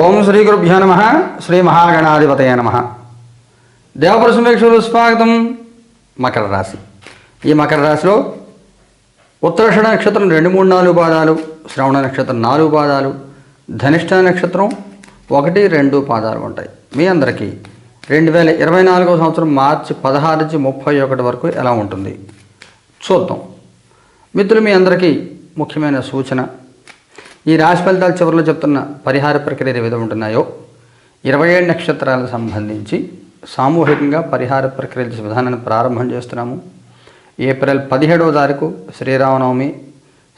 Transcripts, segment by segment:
ఓం శ్రీ గురుభ్యో నమ. శ్రీ మహాగణాధిపతయ నమ. దేవపుర స్వాగతం. మకర రాశి. ఈ మకర రాశిలో ఉత్తరాషణ నక్షత్రం రెండు మూడు నాలుగు పాదాలు శ్రవణ నక్షత్రం నాలుగు పాదాలు ధనిష్ట నక్షత్రం ఒకటి రెండు పాదాలు ఉంటాయి. మీ అందరికీ రెండు వేల ఇరవై నాలుగవ సంవత్సరం మార్చి పదహారు నుంచి ముప్పై ఒకటి వరకు ఎలా ఉంటుంది? చూద్దాం. మిత్రులు మీ అందరికీ ముఖ్యమైన సూచన ఈ రాశి ఫలితాల చివరిలో చెప్తున్న పరిహార ప్రక్రియ ఏ విధంగా ఉంటున్నాయో? ఇరవై ఏడు నక్షత్రాలకు సంబంధించి సామూహికంగా పరిహార ప్రక్రియ విధానాన్ని ప్రారంభం చేస్తున్నాము. ఏప్రిల్ పదిహేడవ తారీఖు శ్రీరామనవమి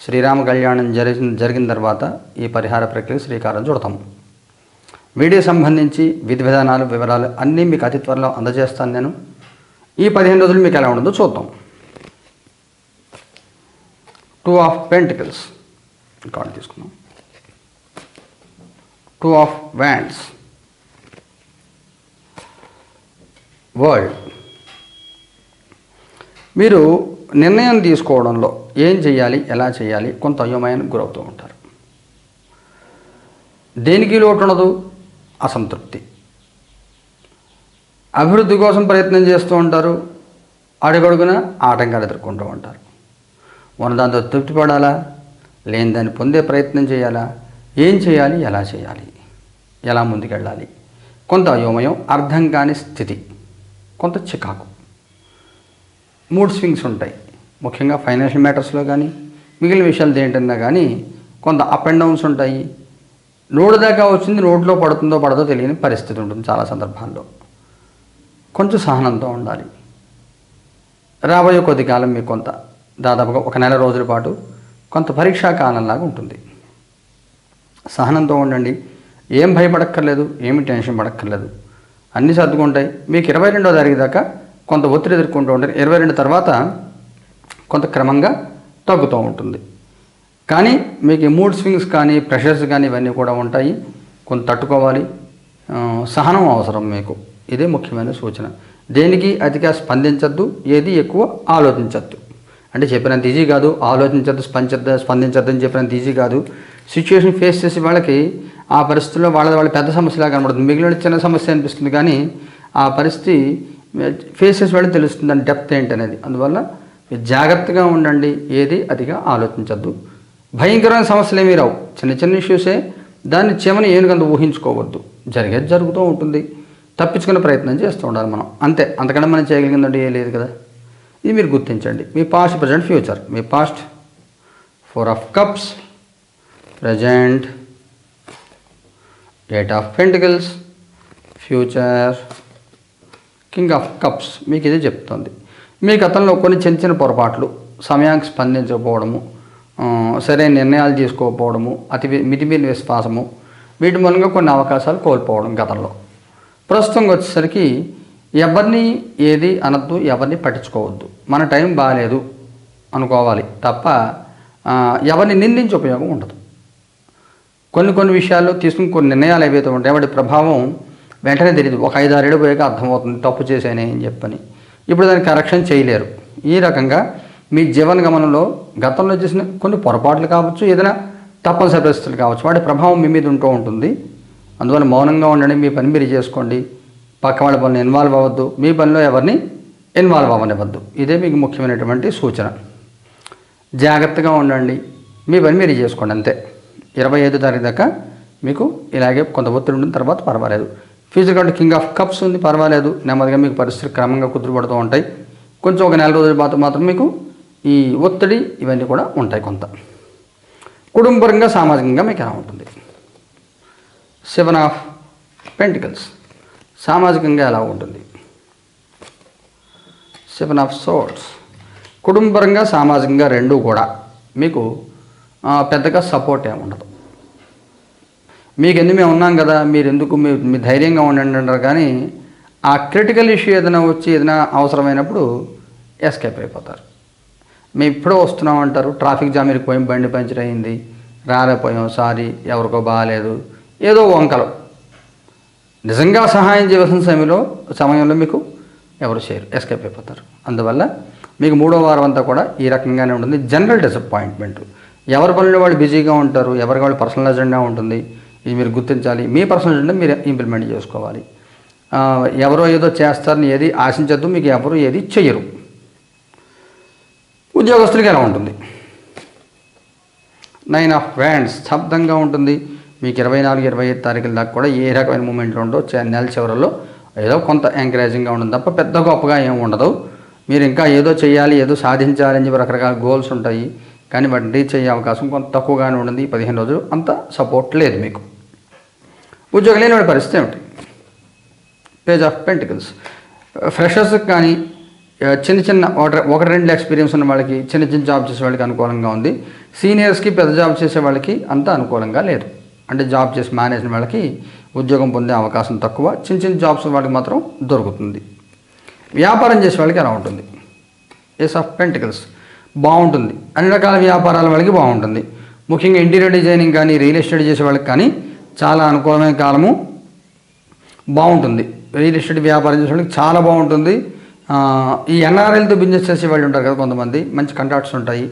శ్రీరామ కళ్యాణం జరిగిన జరిగిన తర్వాత ఈ పరిహార ప్రక్రియ శ్రీకారం చూడతాము. వీడియో సంబంధించి విధి విధానాలు వివరాలు అన్నీ మీకు అతి త్వరలో అందజేస్తాను నేను. ఈ పదిహేను రోజులు మీకు ఎలా ఉంటుందో చూద్దాం. టూ ఆఫ్ పెంటికల్స్ కార్డు తీసుకున్నాం టూ ఆఫ్ వ్యాండ్స్ వరల్డ్ మీరు నిర్ణయం తీసుకోవడంలో ఏం చేయాలి ఎలా చేయాలి కొంత అయోమయానికి గురవుతూ ఉంటారు. దేనికి లోటు ఉండదు అసంతృప్తి. అభివృద్ధి కోసం ప్రయత్నం చేస్తూ ఉంటారు. అడుగడుగున ఆటంకాలు ఎదుర్కొంటూ ఉంటారు. ఉన్న దాంతో తృప్తి పడాలా లేని దాన్ని పొందే ప్రయత్నం చేయాలా? ఏం చేయాలి? ఎలా చేయాలి? ఎలా ముందుకెళ్ళాలి? కొంత అయోమయం అర్థం కాని స్థితి. కొంత చికాకు. మూడ్ స్వింగ్స్ ఉంటాయి. ముఖ్యంగా ఫైనాన్షియల్ మ్యాటర్స్లో కానీ మిగిలిన విషయాలు ఏంటన్నా కానీ కొంత అప్ అండ్ డౌన్స్ ఉంటాయి. నోడు దాకా వచ్చింది రోడ్లో పడుతుందో పడదో తెలియని పరిస్థితి ఉంటుంది చాలా సందర్భాల్లో. కొంచెం సహనంతో ఉండాలి. రాబోయే కొద్ది కాలం మీకు కొంత. దాదాపుగా ఒక నెల రోజుల పాటు కొంత పరీక్షా కాలంలాగా ఉంటుంది. సహనంతో ఉండండి. ఏం భయపడక్కర్లేదు ఏమి టెన్షన్ పడక్కర్లేదు. అన్నీ సర్దుకుంటాయి. మీకు ఇరవై రెండో తారీఖు దాకా కొంత ఒత్తిడి ఎదుర్కొంటూ ఉంటారు ఇరవై రెండు తర్వాత కొంత క్రమంగా తగ్గుతూ ఉంటుంది. కానీ మీకు మూడ్ స్వింగ్స్ కానీ ప్రెషర్స్ కానీ ఇవన్నీ కూడా ఉంటాయి. కొంత తట్టుకోవాలి. సహనం అవసరం మీకు. ఇదే ముఖ్యమైన సూచన. దేనికి అతిగా స్పందించద్దు ఏది ఎక్కువ ఆలోచించద్దు. అంటే చెప్పినంత ఈజీ కాదు ఆలోచించద్దు స్పందించద్దు స్పందించద్దని అని చెప్పినంత ఈజీ కాదు. సిచ్యువేషన్ ఫేస్ చేసే వాళ్ళకి ఆ పరిస్థితుల్లో వాళ్ళ వాళ్ళ పెద్ద సమస్యలా కనబడుతుంది. మిగిలిన చిన్న సమస్య అనిపిస్తుంది కానీ ఆ పరిస్థితి ఫేస్ చేసే వాళ్ళకి తెలుస్తుంది దాని డెప్త్ ఏంటి అనేది. అందువల్ల మీరు జాగ్రత్తగా ఉండండి. ఏది అతిగా ఆలోచించద్దు. భయంకరమైన సమస్యలు ఏమీ రావు. చిన్న చిన్న ఇష్యూసే దాన్ని చెమని ఏనుగంత ఊహించుకోవద్దు. జరిగేది జరుగుతూ ఉంటుంది. తప్పించుకునే ప్రయత్నం చేస్తూ ఉండాలి మనం. అంతే. అంతకన్నా మనం చేయగలిగిందంటే ఏ లేదు కదా. ఇది మీరు గుర్తించండి. మీ past present future me past four of cups present date of pentacles future king of cups మీకు ఇది చెప్తుంది. మీ గతంలో కొన్ని చిన్న చిన్న పొరపాట్లు సమయానికి స్పందించకపోవడము సరైన నిర్ణయాలు తీసుకోకపోవడము అతి వి- మితిమీరిన విశ్వాసము వీటి మూలంగా కొన్ని అవకాశాలు కోల్పోవడం గతంలో. ప్రస్తుతం వచ్చేసరికి ఎవరిని ఏది అనద్దు ఎవరిని పట్టించుకోవద్దు. మన టైం బాగాలేదు అనుకోవాలి తప్ప ఎవరిని నిందించే ఉపయోగం ఉండదు. కొన్ని కొన్ని విషయాల్లో తీసుకుని కొన్ని నిర్ణయాలు ఏవైతే ఉంటాయి వాటి ప్రభావం వెంటనే తెలియదు ఒక ఐదు ఆరేళ్ళు పోయాక అర్థమవుతుంది తప్పు చేశానే అని చెప్పని. ఇప్పుడు దాన్ని కరెక్షన్ చేయలేరు. ఈ రకంగా మీ జీవన గమనంలో గతంలో చేసిన కొన్ని పొరపాట్లు కావచ్చు ఏదైనా తప్పనిసరి పరిస్థితులు కావచ్చు వాటి ప్రభావం మీ మీద ఉంటూ ఉంటుంది. అందువల్ల మౌనంగా ఉండండి మీ పని మీరు చేసుకోండి. పక్క వాళ్ళ పనులు ఇన్వాల్వ్ అవ్వద్దు. మీ పనిలో ఎవరిని ఇన్వాల్వ్ అవ్వనివ్వద్దు. ఇదే మీకు ముఖ్యమైనటువంటి సూచన. జాగ్రత్తగా ఉండండి. మీ పని మీరు చేసుకోండి అంతే. ఇరవై ఐదు తారీఖు దాకా మీకు ఇలాగే కొంత ఒత్తిడి ఉండిన తర్వాత పర్వాలేదు. ఫ్యూచర్ కాబట్టి కింగ్ ఆఫ్ కప్స్ ఉంది పర్వాలేదు. నెమ్మదిగా మీకు పరిస్థితులు క్రమంగా కుదురుపడుతూ ఉంటాయి. కొంచెం ఒక నెల రోజుల పాటు మాత్రం మీకు ఈ ఒత్తిడి ఇవన్నీ కూడా ఉంటాయి కొంత. కుటుంబపరంగా సామాజికంగా మీకు ఎలా ఉంటుంది? సెవెన్ ఆఫ్ పెంటికల్స్ సామాజికంగా ఎలా ఉంటుంది? సెవెన్ ఆఫ్ సోట్స్ కుటుంబపరంగా సామాజికంగా రెండూ కూడా మీకు పెద్దగా సపోర్ట్ ఏమి ఉండదు. మీకు ఎందుకు మేము ఉన్నాం కదా మీరు ఎందుకు మీ మీ ధైర్యంగా ఉండండి అంటారు కానీ ఆ క్రిటికల్ ఇష్యూ ఏదైనా వచ్చి ఏదైనా అవసరమైనప్పుడు ఎస్కేప్ అయిపోతారు. మేము ఇప్పుడో వస్తున్నాం అంటారు ట్రాఫిక్ జామ్ ఇరికిపోయాం బండి పంచర్ అయింది రాలేకపోయాం సారీ ఎవరికో బాగాలేదు ఏదో వంకలు. నిజంగా సహాయం చేయవలసిన సమయంలో సమయంలో మీకు ఎవరు చేయరు ఎస్కేప్ అయిపోతారు. అందువల్ల మీకు మూడో వారం అంతా కూడా ఈ రకంగానే ఉంటుంది. జనరల్ డిసప్పాయింట్మెంట్ ఎవరి పనులు వాళ్ళు బిజీగా ఉంటారు ఎవరి వాళ్ళు పర్సనల్ ఎజెండా ఉంటుంది ఇది మీరు గుర్తించాలి. మీ పర్సనల్ ఎజెండా మీరు ఇంప్లిమెంట్ చేసుకోవాలి. ఎవరో ఏదో చేస్తారని ఏది ఆశించద్దు మీకు ఎవరు ఏది చెయ్యరు. ఉద్యోగస్తులకి ఎలా ఉంటుంది? నైన్ ఆఫ్ వ్యాండ్స్ స్తబ్దంగా ఉంటుంది. మీకు ఇరవై నాలుగు ఇరవై ఐదు తారీఖుల దాకా కూడా ఏ రకమైన మూమెంట్లు ఉండవు. నెల చివరిలో ఏదో కొంత ఎంకరేజింగ్గా ఉండదు తప్ప పెద్ద గొప్పగా ఏమి ఉండదు. మీరు ఇంకా ఏదో చేయాలి ఏదో సాధించాలి అని చెప్పి రకరకాల గోల్స్ ఉంటాయి. కానీ వాటిని రీచ్ అయ్యే అవకాశం కొంత తక్కువగానే ఉంటుంది పదిహేను రోజులు. అంత సపోర్ట్ లేదు మీకు. ఉద్యోగం లేని పరిస్థితి ఏమిటి? పేజ్ ఆఫ్ పెంటికల్స్ ఫ్రెషర్స్కి కానీ చిన్న చిన్న ఒకటి రెండు ఎక్స్పీరియన్స్ ఉన్న వాళ్ళకి చిన్న చిన్న జాబ్ చేసే వాళ్ళకి అనుకూలంగా ఉంది. సీనియర్స్కి పెద్ద జాబ్ చేసే వాళ్ళకి అంత అనుకూలంగా లేదు. అంటే జాబ్ చేసి మేనేజ్ వాళ్ళకి ఉద్యోగం పొందే అవకాశం తక్కువ చిన్న చిన్న జాబ్స్ వాళ్ళకి మాత్రం దొరుకుతుంది. వ్యాపారం చేసే వాళ్ళకి ఎలా ఉంటుంది. ఏస్ ఆఫ్ పెంటికల్స్ బాగుంటుంది. అన్ని రకాల వ్యాపారాల వాళ్ళకి బాగుంటుంది. ముఖ్యంగా ఇంటీరియర్ డిజైనింగ్ కానీ రియల్ ఎస్టేట్ చేసే వాళ్ళకి కానీ చాలా అనుకూలమైన కాలము బాగుంటుంది. రియల్ ఎస్టేట్ వ్యాపారం చేసే వాళ్ళకి చాలా బాగుంటుంది. ఈ ఎన్ఆర్ఎల్తో బిజినెస్ చేసే వాళ్ళు ఉంటారు కదా కొంతమంది. మంచి కంటాక్ట్స్ ఉంటాయి.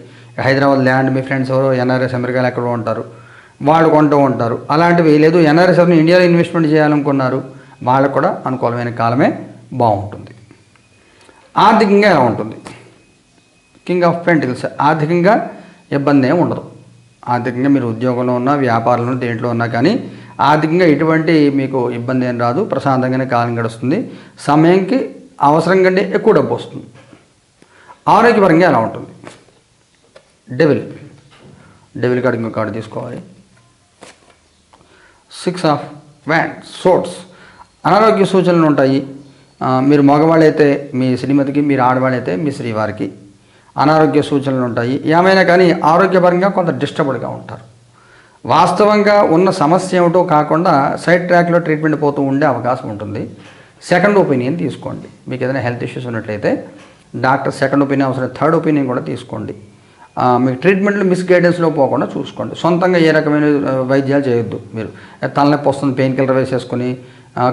హైదరాబాద్ ల్యాండ్ మీ ఫ్రెండ్స్ ఎవరో ఎన్ఆర్ఎస్ అమెరికాలో ఎక్కడో ఉంటారు. వాళ్ళు కొంటూ ఉంటారు. అలాంటివి లేదు ఎన్ఆర్ఎస్ఎఫ్ని ఇండియాలో ఇన్వెస్ట్మెంట్ చేయాలనుకున్నారు. వాళ్ళకు కూడా అనుకూలమైన కాలమే బాగుంటుంది. ఆర్థికంగా ఎలా ఉంటుంది? కింగ్ ఆఫ్ పెంటికల్స్ ఆర్థికంగా ఇబ్బంది ఏమి ఉండదు. ఆర్థికంగా మీరు ఉద్యోగంలో ఉన్నా వ్యాపారంలో దేంట్లో ఉన్నా కానీ ఆర్థికంగా ఎటువంటి మీకు ఇబ్బంది ఏం రాదు. ప్రశాంతంగానే కాలం గడుస్తుంది. సమయంకి అవసరం కంటే ఎక్కువ డబ్బు వస్తుంది. ఆరోగ్యపరంగా ఎలా ఉంటుంది? డెవిల్ డెవిల్ కార్డు ఇంకో కార్డు తీసుకోవాలి. సిక్స్ ఆఫ్ వ్యాండ్ సోట్స్ అనారోగ్య సూచనలు ఉంటాయి. మీరు మగవాళ్ళైతే మీ శ్రీమతికి మీరు ఆడవాళ్ళైతే మీ శ్రీవారికి అనారోగ్య సూచనలు ఉంటాయి. ఏమైనా కానీ ఆరోగ్యపరంగా కొంత డిస్టర్బ్డ్గా ఉంటారు. వాస్తవంగా ఉన్న సమస్య ఏమిటో కాకుండా సైడ్ ట్రాక్లో ట్రీట్మెంట్ పోతూ ఉండే అవకాశం ఉంటుంది. సెకండ్ ఒపీనియన్ తీసుకోండి. మీకు ఏదైనా హెల్త్ ఇష్యూస్ ఉన్నట్లయితే డాక్టర్ సెకండ్ ఒపీనియన్ అవసరం థర్డ్ ఒపీనియన్ కూడా తీసుకోండి. మీ మీకు ట్రీట్మెంట్లో మిస్గైడెన్స్లో పోకుండా చూసుకోండి. సొంతంగా ఏ రకమైన వైద్యాలు చేయొద్దు మీరు. తలనొప్పి వస్తుంది పెయిన్ కిల్లర్ వేసేసుకుని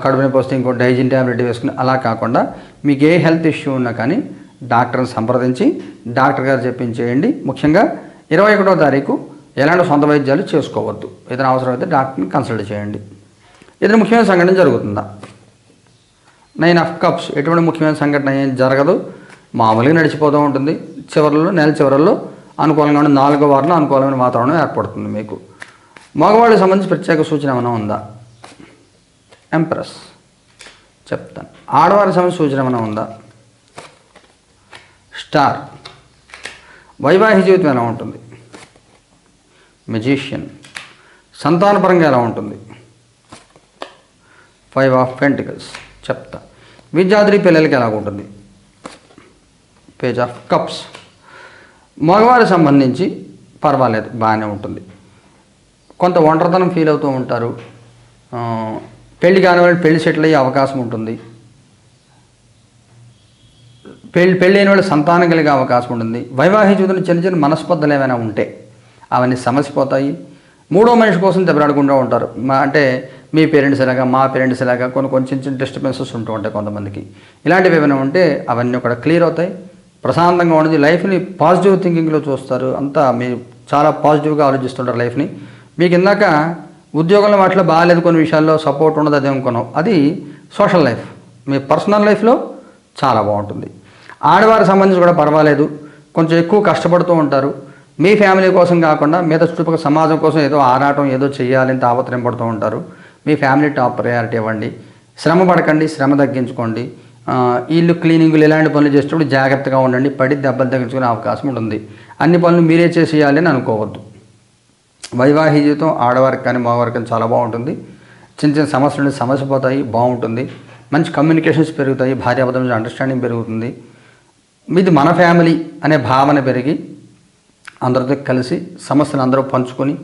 కడుపు నొప్పి వస్తే ఇంకో డైజిన్ ట్యాబ్లెట్ వేసుకుని అలా కాకుండా మీకు ఏ హెల్త్ ఇష్యూ ఉన్నా కానీ డాక్టర్ని సంప్రదించి డాక్టర్ గారు చెప్పించేయండి ముఖ్యంగా ఇరవై ఒకటో తారీఖు ఎలాంటి సొంత వైద్యాలు చేసుకోవద్దు. ఏదైనా అవసరమైతే డాక్టర్ని కన్సల్ట్ చేయండి. ఏదైనా ముఖ్యమైన సంఘటన జరుగుతుందా? నైన్ ఆఫ్ కప్స్ ఎటువంటి ముఖ్యమైన సంఘటన ఏం జరగదు. మామూలుగా నడిచిపోతూ ఉంటుంది. చివరిలో నెల చివరల్లో అనుకూలంగా ఉండే నాలుగో వారంలో అనుకూలమైన వాతావరణం ఏర్పడుతుంది మీకు. మగవాళ్ళకి సంబంధించి ప్రత్యేక సూచన ఏమైనా ఉందా? ఎంప్రెస్ చెప్తాను. ఆడవారి సంబంధించి సూచన ఏమైనా ఉందా? స్టార్ వైవాహిక జీవితం ఎలా ఉంటుంది? మెజీషియన్ సంతానపరంగా ఎలా ఉంటుంది? ఫైవ్ ఆఫ్ పెంటికల్స్ చెప్తా. విద్యాద్రి పిల్లలకి ఎలా ఉంటుంది? పేజ్ ఆఫ్ కప్స్ మగవారికి సంబంధించి పర్వాలేదు బాగానే ఉంటుంది. కొంత ఒంటరితనం ఫీల్ అవుతూ ఉంటారు. పెళ్ళి పెళ్ళి కాని వాళ్ళు పెళ్ళి సెటిల్ అయ్యే అవకాశం ఉంటుంది. పెళ్ళి పెళ్ళి అయిన వాళ్ళు సంతానం కలిగే అవకాశం ఉంటుంది. వైవాహిక జీవితంలో చిన్న చిన్న మనస్పర్ధలు ఏమైనా ఉంటే అవన్నీ సమసిపోతాయి. మూడో మనిషి కోసం దెబ్బలాడకుండా ఉంటారు. మా అంటే మీ పేరెంట్స్ ఎలాగా మా పేరెంట్స్ ఎలాగా కొన్ని కొంచెం చిన్న డిస్టర్బెన్సెస్ ఉంటూ ఉంటాయి కొంతమందికి. ఇలాంటివి ఏమైనా ఉంటే అవన్నీ కూడా క్లియర్ అవుతాయి. ప్రశాంతంగా ఉండేది లైఫ్ని పాజిటివ్ థింకింగ్లో చూస్తారు. అంతా మీరు చాలా పాజిటివ్గా ఆలోచిస్తుంటారు లైఫ్ని. మీకు ఇందాక ఉద్యోగంలో వాటిలో బాగాలేదు కొన్ని విషయాల్లో సపోర్ట్ ఉండదు అదే అనుకున్నాం. అది సోషల్ లైఫ్. మీ పర్సనల్ లైఫ్లో చాలా బాగుంటుంది. ఆడవారికి సంబంధించి కూడా పర్వాలేదు. కొంచెం ఎక్కువ కష్టపడుతూ ఉంటారు. మీ ఫ్యామిలీ కోసం కాకుండా మిగతా చుట్టుపక్కల సమాజం కోసం ఏదో ఆరాటం ఏదో చేయాలని తాపత్రయం ఉంటారు. మీ ఫ్యామిలీ టాప్ ప్రయారిటీ ఇవ్వండి. శ్రమ పడకండి శ్రమ తగ్గించుకోండి. ఇల్లు క్లీనింగ్లు ఇలాంటి పనులు చేసేటప్పుడు జాగ్రత్తగా ఉండండి. పడి దెబ్బలు తగ్గించుకునే అవకాశం ఉంటుంది. అన్ని పనులు మీరే చేసేయాలి అని అనుకోవద్దు. వైవాహిక జీవితం ఆడవారికి కానీ మగవారికి కానీ చాలా బాగుంటుంది. చిన్న చిన్న సమస్యలు నుండి సమస్య పోతాయి బాగుంటుంది. మంచి కమ్యూనికేషన్స్ పెరుగుతాయి భార్యాభర్తల మధ్య అండర్స్టాండింగ్ పెరుగుతుంది. మీది మన ఫ్యామిలీ అనే భావన పెరిగి అందరితో కలిసి సమస్యను అందరూ పంచుకొని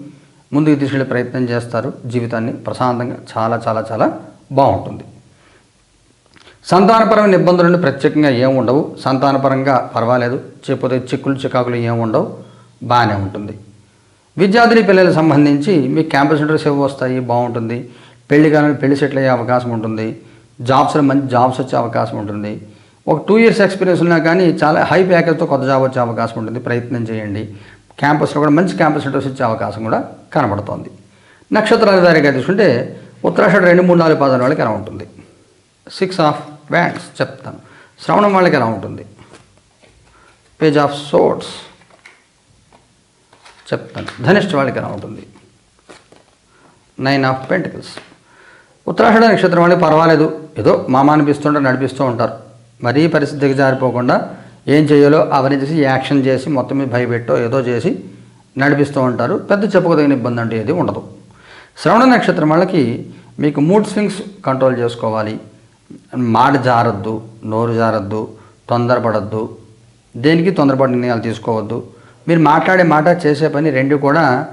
ముందుకు తీసుకెళ్ళే ప్రయత్నం చేస్తారు. జీవితాన్ని ప్రశాంతంగా చాలా చాలా చాలా బాగుంటుంది. సంతానపరమైన ఇబ్బందులు నుండి ప్రత్యేకంగా ఏమి ఉండవు. సంతానపరంగా పర్వాలేదు. చెప్పితే చిక్కులు చికాకులు ఏమి ఉండవు. బాగానే ఉంటుంది. విద్యార్థిని పిల్లలకు సంబంధించి మీకు క్యాంపస్ ఇంటర్వ్యూస్ ఏవి వస్తాయి బాగుంటుంది. పెళ్ళి కాలంలో పెళ్ళి సెటిల్ అయ్యే అవకాశం ఉంటుంది. జాబ్స్లో మంచి జాబ్స్ వచ్చే అవకాశం ఉంటుంది. ఒక టూ ఇయర్స్ ఎక్స్పీరియన్స్ ఉన్నా కానీ చాలా హై ప్యాకేజ్తో కొత్త జాబ్ వచ్చే అవకాశం ఉంటుంది. ప్రయత్నం చేయండి. క్యాంపస్లో కూడా మంచి క్యాంపస్ ఇంటర్వ్యూస్ వచ్చే అవకాశం కూడా కనబడుతోంది. నక్షత్రాల వారిగా తీసుకుంటే ఉత్తరాషాఢ రెండు మూడు నాలుగు పదాల వాళ్ళకి ఎలా ఉంటుంది? సిక్స్ ఆఫ్ బ్యాండ్స్ చెప్తాను. శ్రవణం వాళ్ళకి ఎలా ఉంటుంది? పేజ్ ఆఫ్ సోట్స్ చెప్తాను. ధనిష్ట వాళ్ళకి ఎలా ఉంటుంది? నైన్ ఆఫ్ పెంటికల్స్ ఉత్తరాషాఢ నక్షత్రం వాళ్ళకి పర్వాలేదు. ఏదో మామ అనిపిస్తుంటే నడిపిస్తూ ఉంటారు. మరీ పరిస్థితికి జారిపోకుండా ఏం చేయాలో అవన్నీ చేసి యాక్షన్ చేసి మొత్తం మీద భయపెట్టో ఏదో చేసి నడిపిస్తూ ఉంటారు. పెద్ద చెప్పుకోదగిన ఇబ్బంది అంటే ఏది ఉండదు. శ్రవణ నక్షత్రం వాళ్ళకి మీకు మూడ్ స్వింగ్స్ కంట్రోల్ చేసుకోవాలి. మాట జారద్దు నోరు జారద్దు తొందరపడద్దు. దేనికి తొందరపడి నిర్ణయాలు తీసుకోవద్దు? మీరు మాట్లాడే మాట చేసే పని రెండు కూడా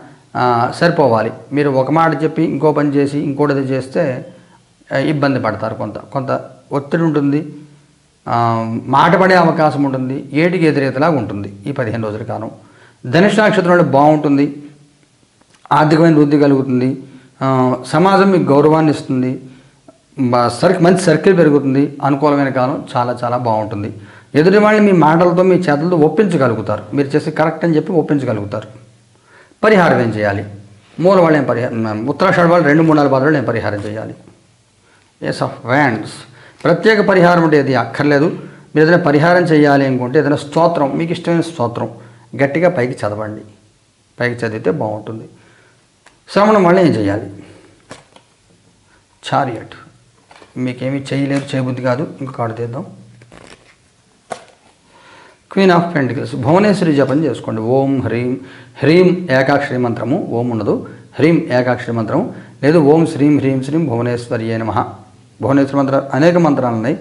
సరిపోవాలి. మీరు ఒక మాట చెప్పి ఇంకో పని చేసి ఇంకోటిది చేస్తే ఇబ్బంది పడతారు కొంత. కొంత ఒత్తిడి ఉంటుంది. మాట పడే అవకాశం ఉంటుంది. ఏటికి ఎదురేతలాగా ఉంటుంది ఈ పదిహేను రోజుల కాలం. ధనుష్ నక్షత్రం వాళ్ళకి బాగుంటుంది. ఆర్థికమైన వృద్ధి కలుగుతుంది. సమాజం మీకు గౌరవాన్ని ఇస్తుంది. సర్కి మంచి సర్కిల్ పెరుగుతుంది. అనుకూలమైన కాలం చాలా చాలా బాగుంటుంది. ఎదుటి వాళ్ళని మీ మాటలతో మీ చేతులతో ఒప్పించగలుగుతారు. మీరు చేసి కరెక్ట్ అని చెప్పి ఒప్పించగలుగుతారు. పరిహారం ఏం చేయాలి? మూల వాళ్ళు ఏం పరిహారం ఉత్తరాషాఢ వాళ్ళు రెండు మూడు నాలుగు పాదాలు ఏం పరిహారం చేయాలి? ఎస్ ఆఫ్ వ్యాండ్స్ ప్రత్యేక పరిహారం అంటే ఇది అక్కర్లేదు. మీరు ఏదైనా పరిహారం చేయాలి అనుకుంటే ఏదైనా స్తోత్రం మీకు ఇష్టమైన స్తోత్రం గట్టిగా పైకి చదవండి. పైకి చదివితే బాగుంటుంది. శ్రవణం వల్ల ఏం చేయాలి? చారియట్. మీకేమీ చేయలేరు చేయబుద్ధి కాదు. ఇంకా కార్డు తీద్దాం. క్వీన్ ఆఫ్ పెంటికల్స్ భువనేశ్వరి జపం చేసుకోండి. ఓం హ్రీం హ్రీం ఏకాక్షరి మంత్రము. ఓం ఉండదు. హ్రీం ఏకాక్షరి మంత్రం లేదు ఓం శ్రీం హ్రీం శ్రీం భువనేశ్వరి నమ. భువనేశ్వరి మంత్రం అనేక మంత్రాలు ఉన్నాయి.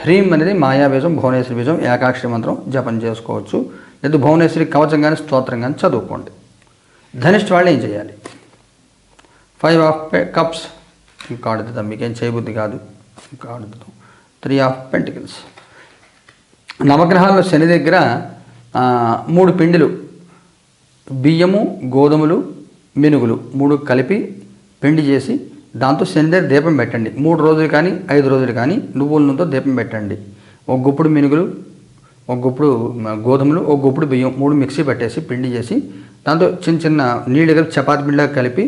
హ్రీం అనేది మాయా బీజం భువనేశ్వరి బీజం ఏకాక్షరి మంత్రం. జపం చేసుకోవచ్చు. లేదు భువనేశ్వరి కవచం కానీ స్తోత్రం కానీ చదువుకోండి. ధనిష్ట వాళ్ళు ఏం చేయాలి? ఫైవ్ ఆఫ్ కప్స్ ఇంకా ఆడుతుందాం మీకేం చేయబుద్ధి కాదు. ఇంకా ఆడుతుందాం త్రీ ఆఫ్ పెంటికల్స్ నవగ్రహాల్లో శని దగ్గర మూడు పిండిలు. బియ్యము గోధుమలు మినుగులు మూడు కలిపి పిండి చేసి దాంతో శని దగ్గర దీపం పెట్టండి. మూడు రోజులు కానీ ఐదు రోజులు కానీ నువ్వుల నూనెతో దీపం పెట్టండి. ఒక గుప్పుడు మినుగులు ఒక గుప్పుడు గోధుమలు ఒక గుప్పుడు బియ్యం మూడు మిక్సీ పెట్టేసి పిండి చేసి దాంతో చిన్న చిన్న నీళ్ళు కలిపి చపాతి పిండిగా కలిపి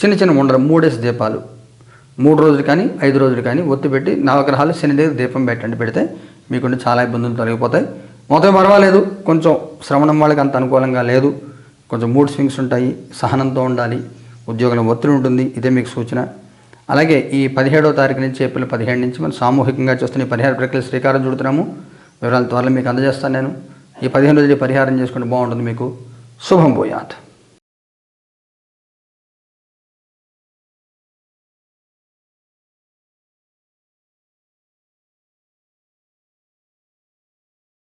చిన్న చిన్న ఉండరు మూడేసి దీపాలు. మూడు రోజులు కానీ ఐదు రోజులు కానీ ఒత్తి పెట్టి నవగ్రహాలు శని దగ్గర దీపం పెట్టండి పెడితే మీకుండి చాలా ఇబ్బందులు తొలగిపోతాయి. మొత్తం పర్వాలేదు కొంచెం శ్రవణం వాళ్ళకి అంత అనుకూలంగా లేదు. కొంచెం మూడ్ స్వింగ్స్ ఉంటాయి సహనంతో ఉండాలి ఉద్యోగంలో ఒత్తిడి ఉంటుంది ఇదే మీకు సూచన. అలాగే ఈ పదిహేడవ తారీఖు నుంచి ఏప్రిల్ పదిహేడు నుంచి మనం సామూహికంగా చేస్తున్న ఈ పరిహార ప్రక్రియ శ్రీకారం చుడుతున్నాము. వివరాలు త్వరలో మీకు అందజేస్తాను నేను. ఈ పదిహేను రోజులు పరిహారం చేసుకుంటే బాగుంటుంది మీకు. శుభం పోయాత్